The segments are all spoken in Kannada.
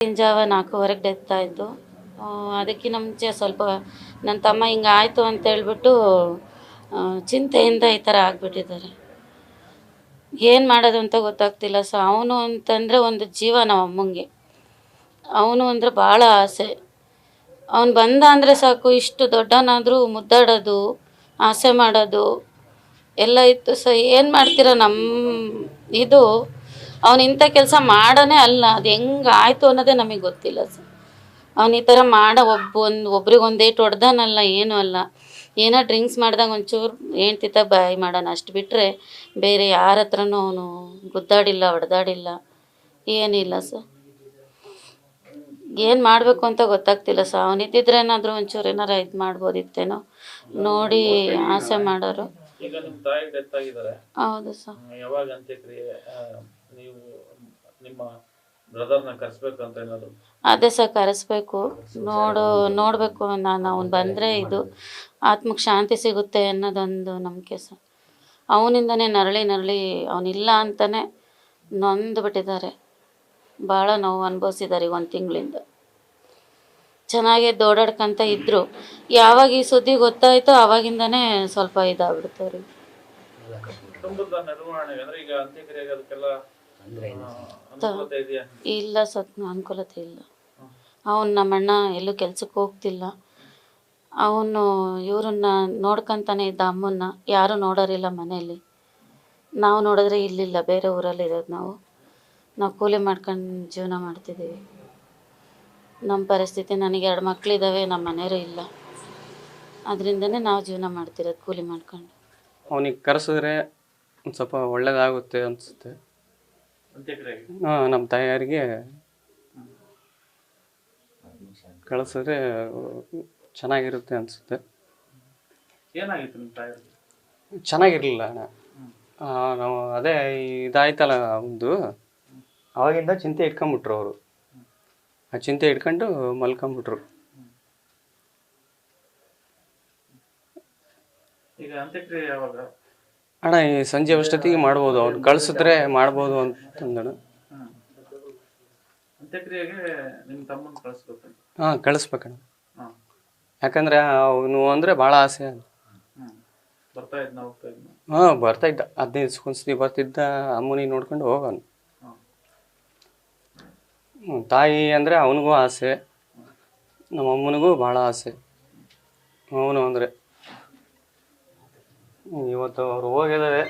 ಜಾವ ನಾಲ್ಕೂವರೆಗೆ ಡೆತ್ ಆಯಿತು. ಅದಕ್ಕಿಂತ ಮುಂಚೆ ಸ್ವಲ್ಪ ನನ್ನ ತಮ್ಮ ಹಿಂಗೆ ಆಯಿತು ಅಂತ ಹೇಳ್ಬಿಟ್ಟು ಚಿಂತೆಯಿಂದ ಈ ಥರ ಆಗಿಬಿಟ್ಟಿದ್ದಾರೆ. ಏನು ಮಾಡೋದು ಅಂತ ಗೊತ್ತಾಗ್ತಿಲ್ಲ ಸೊ, ಅವನು ಅಂತಂದರೆ ಒಂದು ಜೀವ ನಮ್ಮ ಅಮ್ಮಂಗೆ. ಅವನು ಅಂದರೆ ಭಾಳ ಆಸೆ. ಅವನು ಬಂದ ಅಂದರೆ ಸಾಕು, ಇಷ್ಟು ದೊಡ್ಡವನಾದರೂ ಮುದ್ದಾಡೋದು, ಆಸೆ ಮಾಡೋದು, ಎಲ್ಲ ಇತ್ತು ಸೊ, ಏನು ಮಾಡ್ತೀರ ನಮ್ಮ ಇದು ಅವನು ಇಂಥ ಕೆಲಸ ಮಾಡೋನೇ ಅಲ್ಲ. ಅದು ಹೆಂಗೆ ಆಯಿತು ಅನ್ನೋದೇ ನಮಗೆ ಗೊತ್ತಿಲ್ಲ ಸರ್. ಅವನು ಈ ಥರ ಮಾಡೋ ಒಬ್ಬ ಒಂದು ಒಬ್ರಿಗೆ ಒಂದು ಹೊಡ್ದಾನಲ್ಲ ಏನೂ ಅಲ್ಲ. ಏನೋ ಡ್ರಿಂಕ್ಸ್ ಮಾಡಿದಾಗ ಒಂಚೂರು ಹೆಂಡ್ತಿತ ಬಾಯಿ ಮಾಡೋಣ ಅಷ್ಟು ಬಿಟ್ಟರೆ ಬೇರೆ ಯಾರ ಹತ್ರನೂ ಅವನು ಗುದ್ದಾಡಿಲ್ಲ ಹೊಡೆದಾಡಿಲ್ಲ. ಏನಿಲ್ಲ ಸರ್. ಏನು ಮಾಡಬೇಕು ಅಂತ ಗೊತ್ತಾಗ್ತಿಲ್ಲ ಸರ್. ಅವನಿದ್ದಿದ್ರೆ ಏನಾದರೂ ಒಂಚೂರು ಏನಾರು ಇದು ಮಾಡ್ಬೋದಿತ್ತೇನೋ. ನೋಡಿ ಆಸೆ ಮಾಡೋರು. ಹೌದು ಸರ್. ನೀವು ನಿಮ್ಮ ಬ್ರದರ್ನ ಏನಾದ್ರು? ಅದೇ ಸರ್ ಕರೆಸ್ಬೇಕು. ನೋಡು ನೋಡಬೇಕು. ನಾನು ಅವ್ನು ಬಂದರೆ ಇದು ಆತ್ಮಕ್ಕೆ ಶಾಂತಿ ಸಿಗುತ್ತೆ ಅನ್ನೋದೊಂದು ನಂಬಿಕೆ ಸರ್. ಅವನಿಂದನೇ ನರಳಿ ನರಳಿ ಅವನಿಲ್ಲ ಅಂತಾನೆ ನೊಂದು ಬಿಟ್ಟಿದ್ದಾರೆ ಭಾಳ ನೋವು ಅನುಭವಿಸಿದ್ದಾರೆ ಈಗ ಒಂದು ತಿಂಗಳಿಂದ. ಚೆನ್ನಾಗಿ ದೋಡಾಡ್ಕಂತ ಇದ್ದರು ಯಾವಾಗ ಈ ಸುದ್ದಿ ಗೊತ್ತಾಯ್ತೋ ಅವಾಗಿಂದನೇ ಸ್ವಲ್ಪ ಇದಾಗ್ಬಿಡ್ತು ಅವ್ರಿಗೆ. ಕುಟುಂಬದ ನಿರ್ವಹಣೆ ಅಂದ್ರೆ ಈಗ ಅಂತ್ಯಕ್ರಿಯೆಗೆ ಅದಕ್ಕೆಲ್ಲ ಇಲ್ಲ. ಸತ್ ಅನುಕೂಲತೆ ಇಲ್ಲ. ಅವನು ನಮ್ಮಣ್ಣ ಎಲ್ಲೂ ಕೆಲ್ಸಕ್ಕೆ ಹೋಗ್ತಿಲ್ಲ. ಅವನು ಇವ್ರನ್ನ ನೋಡ್ಕಂತಾನೆ ಇದ್ದ ಅಮ್ಮನ್ನ ಯಾರೂ ನೋಡೋರಿಲ್ಲ ಮನೆಯಲ್ಲಿ. ನಾವು ನೋಡಿದ್ರೆ ಇಲ್ಲಿಲ್ಲ ಬೇರೆ ಊರಲ್ಲಿ ಇರೋದು ನಾವು. ನಾವು ಕೂಲಿ ಮಾಡ್ಕೊಂಡು ಜೀವನ ಮಾಡ್ತಿದ್ದೀವಿ. ನಮ್ಮ ಪರಿಸ್ಥಿತಿ ನನಗೆ ಎರಡು ಮಕ್ಕಳಿದ್ದಾವೆ ನಮ್ಮ ಮನೆಯವರು ಇಲ್ಲ. ಅದರಿಂದನೇ ನಾವು ಜೀವನ ಮಾಡ್ತಿರೋದು ಕೂಲಿ ಮಾಡ್ಕೊಂಡು. ಅವನಿಗೆ ಕರೆಸಿದ್ರೆ ಒಂದು ಸ್ವಲ್ಪ ಒಳ್ಳೇದಾಗುತ್ತೆ ಅನಿಸುತ್ತೆ. ಅಂತ್ಯಕ್ರಿಯೆಗೆ? ನಮ್ಮ ತಾಯಿಯರಿಗೆ ಕಳಿಸಿದ್ರೆ ಚೆನ್ನಾಗಿರುತ್ತೆ ಅನಿಸುತ್ತೆ. ಏನಾಗಿತ್ತು ಚೆನ್ನಾಗಿರಲಿಲ್ಲ ಅಣ್ಣ. ಆ, ನಾವು ಅದೇ ಇದಾಯ್ತಲ್ಲ ಒಂದು. ಅವಾಗಿಂದ ಚಿಂತೆ ಇಟ್ಕೊಂಬಿಟ್ರು ಅವರು. ಆ ಚಿಂತೆ ಇಟ್ಕೊಂಡು ಮಲ್ಕೊಂಬಿಟ್ರು ಈಗ ಅಂತ್ಯಕ್ರಿಯೆ ಯಾವಾಗ? ಅಣ್ಣ ಈ ಸಂಜೆ ಅಷ್ಟೊತ್ತಿಗೆ ಮಾಡ್ಬೋದು. ಅವ್ರು ಕಳ್ಸಿದ್ರೆ ಮಾಡ್ಬೋದು ಅಂತಂದಣ್ಣ ಹಾ ಕಳಿಸ್ಬೇಕಣ್ಣ. ಯಾಕಂದರೆ ಅವನು ಅಂದರೆ ಭಾಳ ಆಸೆ ಅದು. ಹಾಂ ಬರ್ತಾ ಇದ್ದ. ಹದಿನೈದು ದಿವ್ಸಕ್ಕೊಂದ್ಸತಿ ಬರ್ತಿದ್ದ ಅಮ್ಮನಿಗೆ ನೋಡ್ಕೊಂಡು ಹೋಗೋನು ತಾಯಿ ಅಂದರೆ ಅವನಿಗೂ ಆಸೆ. ನಮ್ಮ ಅಮ್ಮನಿಗೂ ಭಾಳ ಆಸೆ. ಅವನು ಅಂದರೆ ಇವತ್ತು ಅವ್ರು ಹೋಗಿದ್ದಾರೆ.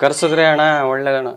ಕರ್ಸಿದ್ರೆ ಅಣ್ಣ ಒಳ್ಳೇದಣ್ಣ.